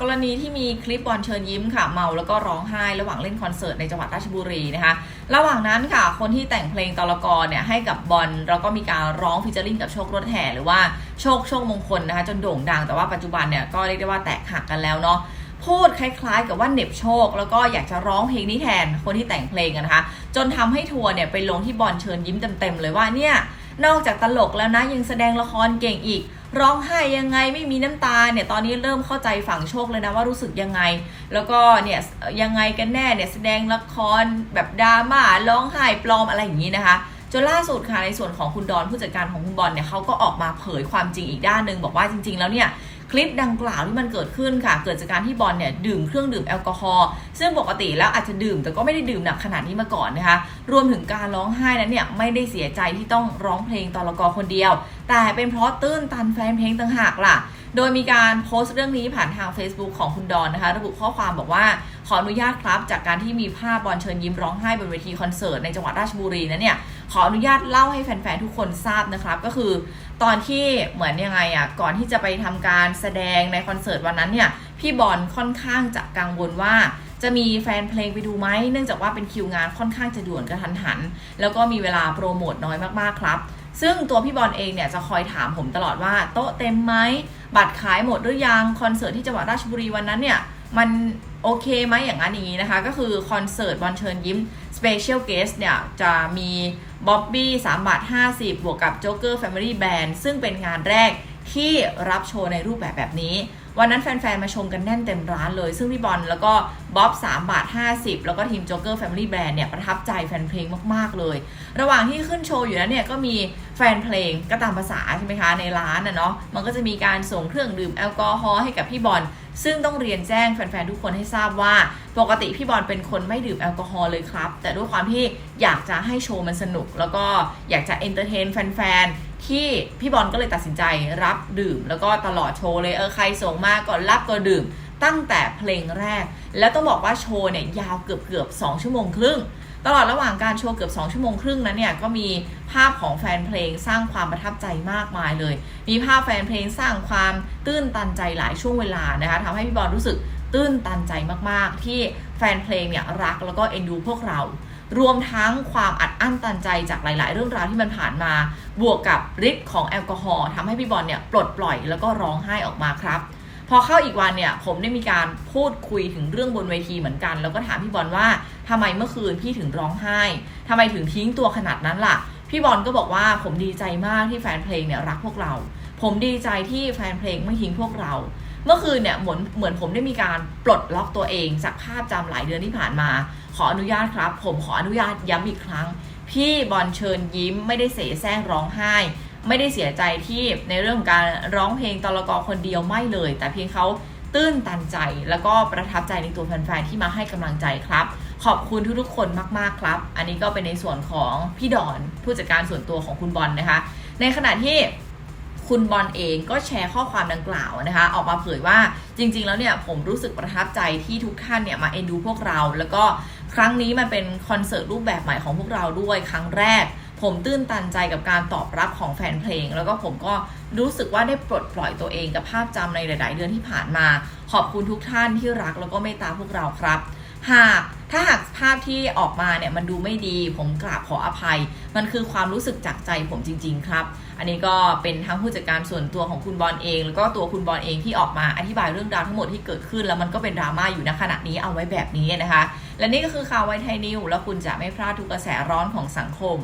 กรณีที่มีคลิปบอลเชิญยิ้มค่ะเมาแล้วก็ร้องไห้ระหว่างเล่นคอนเสิร์ตในจังหวัดราชบุรีนะคะระหว่างนั้นค่ะคนที่แต่งเพลงตลกรเนี่ยให้กับบอลแล้วก็มีการร้องฟิชเจอริงกับโชครถแห่หรือว่าโชคโชคมงคลนะคะจนโด่งดังแต่ว่าปัจจุบันเนี่ยก็เรียกได้ว่าแตกหักกันแล้วเนาะพูดคล้ายๆ กับว่าเหน็บโชค แล้วก็อยากจะร้องเพลงนี้แทนคนที่แต่งเพลงนนะคะ จนทำให้ทัวร์เนี่ยไปลงที่บอลเชิญยิ้มเต็มๆเลยว่าเนี่ยนอกจากตลกแล้วนะยังแสดงละครเก่งอีก ร้องไห้ยังไงไม่มีน้ำตาเนี่ยตอนนี้เริ่มเข้าใจฝั่งโชคเลยนะว่ารู้สึกยังไง แล้วก็เนี่ยยังไงกันแน่เนี่ยแสดงละครแบบดราม่าร้องไห้ปลอมอะไรอย่างนี้นะคะจนล่าสุดค่ะในส่วนของคุณดอนผู้จัดการของคุณบอลเนี่ยเขาก็ออกมาเผยความจริงอีกด้านหนึ่งบอกว่าจริง ๆ แล้วเนี่ย คลิปดังกล่าวที่มันเกิดขึ้นค่ะ เกิดจากการที่บอลเนี่ยดื่มเครื่องดื่มแอลกอฮอล์ซึ่งปกติแล้วอาจจะดื่มแต่ก็ไม่ได้ดื่มหนักขนาดนี้มาก่อนนะคะ รวมถึงการร้องไห้นั้นเนี่ยไม่ได้เสียใจที่ต้องร้องเพลงตอนละกอคนเดียว แต่เป็นเพราะตื้นตันแฟนเพลงต่างหากล่ะ โดยมีการโพสต์เรื่องนี้ผ่านทาง Facebook ของคุณดอนนะคะ ระบุข้อความบอกว่าขออนุญาตครับ จากการที่มีภาพบอลเชิญยิ้มร้องไห้บนเวทีคอนเสิร์ตในจังหวัดราชบุรีนั้นเนี่ย ขออนุญาตเล่าให้แฟนๆทุกคนทราบนะครับ ก็คือตอนที่เหมือนยังไงอะก่อนที่จะไปทำการแสดงในคอนเสิร์ตวันนั้นเนี่ยพี่บอลค่อนข้างจะกังวลว่าจะมีแฟนเพลงไปดูไหม เนื่องจากว่าเป็นคิวงานค่อนข้างจะด่วนกระทันหัน แล้วก็มีเวลาโปรโมทน้อยมากๆครับ ซึ่งตัวพี่บอลเองเนี่ยจะคอยถามผมตลอดว่าโต๊ะเต็มไหม บัตรขายหมดหรือยัง คอนเสิร์ตที่จังหวัดราชบุรีวันนั้นเนี่ยมัน โอเคไหมอย่างนั้นอย่างนี้นะคะ ก็คือคอนเสิร์ตบอลเชิญยิ้ม Special Guest เนี่ย จะมีบ๊อบบี้3บาท50บวกกับ Joker Family Band ซึ่งเป็นงานแรกที่รับโชว์ในรูปแบบแบบนี้ วันนั้นแฟน ๆ มาชมกันแน่นเต็มร้านเลย ซึ่งพี่บอลแล้วก็บ๊อบ3บาท 50 แล้วก็ทีม Joker Family Band เนี่ย ประทับใจแฟนเพลงมาก ๆ เลย ระหว่างที่ขึ้นโชว์อยู่นั้นเนี่ย ก็มีแฟนเพลงก็ตามภาษาใช่ไหมคะ ในร้านนะเนาะมันก็จะมีการส่งเครื่องดื่มแอลกอฮอล์ให้กับพี่บอลซึ่งต้องเรียนแจ้งแฟนๆทุกคนให้ทราบว่า ปกติพี่บอลเป็นคนไม่ดื่มแอลกอฮอล์เลยครับ แต่ด้วยความที่อยากจะให้โชว์มันสนุก แล้วก็อยากจะเอนเตอร์เทนแฟนๆที่พี่บอลก็เลยตัดสินใจรับดื่ม แล้วก็ตลอดโชว์เลยเออใครส่งมาก็รับก็ดื่มตั้งแต่เพลงแรก แล้วต้องบอกว่าโชว์เนี่ยยาวเกือบเกือบๆ2ชั่วโมงครึ่ง ตลอดระหว่างการโชว์เกือบ 2 ชั่วโมงครึ่งนั้นเนี่ยก็มีภาพของแฟนเพลงสร้างความประทับใจมากมายเลย มีภาพแฟนเพลงสร้างความตื้นตันใจหลายช่วงเวลานะคะทำให้พี่บอลรู้สึกตื้นตันใจมากๆ ที่แฟนเพลงเนี่ยรักแล้วก็เอ็นดูพวกเรา รวมทั้งความอัดอั้นตันใจจากหลาย ๆ เรื่องราวที่มันผ่านมา บวกกับฤทธิ์ของแอลกอฮอล์ทำให้พี่บอลเนี่ยปลดปล่อยแล้วก็ร้องไห้ออกมาครับ พอเข้าอีกวันเนี่ย ผมได้มีการพูดคุยถึงเรื่องบนเวทีเหมือนกัน แล้วก็ถามพี่บอลว่าทำไมเมื่อคืนพี่ถึงร้องไห้ทำไมถึงทิ้งตัวขนาดนั้นล่ะ พี่บอลก็บอกว่าผมดีใจมากที่แฟนเพลงเนี่ยรักพวกเรา ผมดีใจที่แฟนเพลงไม่ทิ้งพวกเรา เมื่อคืนเนี่ยเหมือนเหมือนผมได้มีการปลดล็อกตัวเองจากภาพจำหลายเดือนที่ผ่านมา ขออนุญาตครับ ผมขออนุญาตย้ำอีกครั้ง พี่บอลเชิญยิ้มไม่ได้เสแสร้งร้องไห้ ไม่ได้เสียใจที่ในเรื่องของการร้องเพลงตลกอคนเดียวไม่เลย แต่เพียงเขาตื้นตันใจ แล้วก็ประทับใจในตัวแฟนๆที่มาให้กำลังใจครับ ขอบคุณทุกๆคนมากๆครับ อันนี้ก็เป็นในส่วนของพี่ดอนผู้จัดการส่วนตัวของคุณบอลนะคะ ในขณะที่คุณบอลเองก็แชร์ข้อความดังกล่าวนะคะ ออกมาเผยว่าจริง ๆ แล้วเนี่ยผมรู้สึกประทับใจที่ทุกท่านเนี่ยมาเอ็นดูพวกเรา แล้วก็ครั้งนี้มันเป็นคอนเสิร์ตรูปแบบใหม่ของพวกเราด้วยครั้งแรก ผมตื้นตันใจกับการตอบรับของแฟนเพลง แล้วก็ผมก็รู้สึกว่าได้ปลดปล่อยตัวเองกับภาพจำในหลาย ๆ เดือนที่ผ่านมา ขอบคุณทุกท่านที่รักแล้วก็เมตตาพวกเราครับ หากถ้าหากภาพที่ออกมาเนี่ยมันดูไม่ดี ผมกราบขออภัย มันคือความรู้สึกจากใจผมจริง ๆ ครับ อันนี้ก็เป็นทั้งผู้จัดการส่วนตัวของคุณบอลเอง แล้วก็ตัวคุณบอลเองที่ออกมาอธิบายเรื่องราวทั้งหมดที่เกิดขึ้น แล้วมันก็เป็นดราม่าอยู่ณขณะนี้เอาไว้แบบนี้นะคะ และนี่ก็คือข่าวไวไทยนิวแล้วคุณจะไม่พลาดทุกกระแสร้อนของสังคม